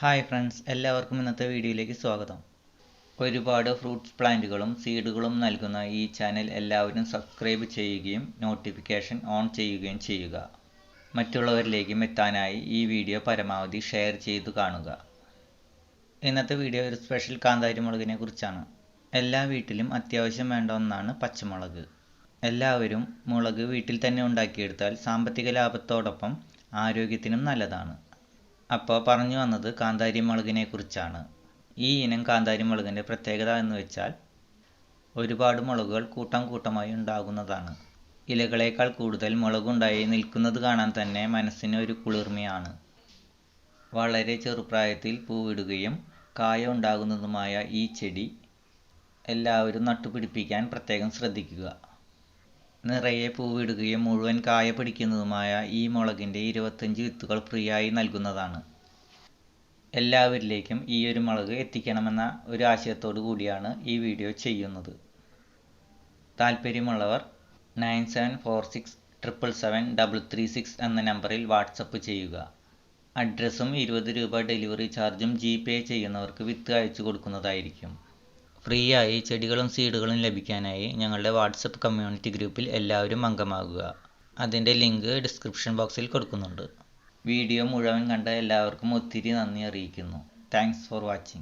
Hi friends എല്ലാവർക്കും ഇന്നത്തെ വീഡിയോയിലേക്ക് സ്വാഗതം. ഒരുപാട് ഫ്രൂട്ട്സ് പ്ലാന്റുകളും സീഡുകളും നൽകുന്ന ഈ ചാനൽ എല്ലാവരും സബ്സ്ക്രൈബ് ചെയ്യുകയും നോട്ടിഫിക്കേഷൻ ഓൺ ചെയ്യുകയും ചെയ്യുക. മറ്റുള്ളവരിലേക്കും എത്താനായി ഈ വീഡിയോ പരമാവധി ഷെയർ ചെയ്തു കാണുക. ഇന്നത്തെ വീഡിയോ ഒരു സ്പെഷ്യൽ കാന്താരി മുളകിനെ കുറിച്ചാണ്. എല്ലാ വീട്ടിലും അത്യാവശ്യം വേണ്ട ഒന്നാണ് പച്ചമുളക്. എല്ലാവരും മുളക് വീട്ടിൽ തന്നെ ഉണ്ടാക്കിയെടുത്താൽ സാമ്പത്തിക ലാഭത്തോടൊപ്പം ആരോഗ്യത്തിനും നല്ലതാണ്. അപ്പോൾ പറഞ്ഞു വന്നത് കാന്താരി മുളകിനെ കുറിച്ചാണ്. ഈ ഇനം കാന്താരി മുളകിന്റെ പ്രത്യേകത എന്ന് വെച്ചാൽ ഒരുപാട് മുളകുകൾ കൂട്ടം കൂട്ടമായി ഉണ്ടാകുന്നതാണ്. ഇലകളേക്കാൾ കൂടുതൽ മുളകുണ്ടായി നിൽക്കുന്നത് കാണാൻ തന്നെ മനസ്സിന് ഒരു കുളിർമയാണ്. വളരെ ചെറുപ്രായത്തിൽ പൂവിടുകയും കായ ഉണ്ടാകുന്നതുമായ ഈ ചെടി എല്ലാവരും നട്ടുപിടിപ്പിക്കാൻ പ്രത്യേകം ശ്രദ്ധിക്കുക. നിറയെ പൂവിടുകയും മുഴുവൻ കായ പിടിക്കുന്നതുമായ ഈ മുളകിന്റെ ഇരുപത്തഞ്ച് വിത്തുകൾ ഫ്രീ ആയി നൽകുന്നതാണ് എല്ലാവരിലേക്കും ഈ ഒരു മുളക് എത്തിക്കണമെന്ന ഒരു ആശയത്തോടു കൂടിയാണ് ഈ വീഡിയോ ചെയ്യുന്നത്. താല്പര്യമുള്ളവർ nine seven four six triple seven double three six എന്ന നമ്പറിൽ വാട്സപ്പ് ചെയ്യുക. അഡ്രസ്സും ഇരുപത് രൂപ ഡെലിവറി ചാർജും ജി പേ ചെയ്യുന്നവർക്ക് വിത്ത് അയച്ചു കൊടുക്കുന്നതായിരിക്കും. ഫ്രീ ആയി ചെടികളും സീഡുകളും ലഭിക്കാനായി ഞങ്ങളുടെ വാട്സപ്പ് കമ്മ്യൂണിറ്റി ഗ്രൂപ്പിൽ എല്ലാവരും അംഗമാകുക. അതിന്റെ ലിങ്ക് ഡിസ്ക്രിപ്ഷൻ ബോക്സിൽ കൊടുക്കുന്നുണ്ട്. വീഡിയോ മുഴുവൻ കണ്ട എല്ലാവർക്കും ഒത്തിരി നന്ദി അറിയിക്കുന്നു. Thanks for watching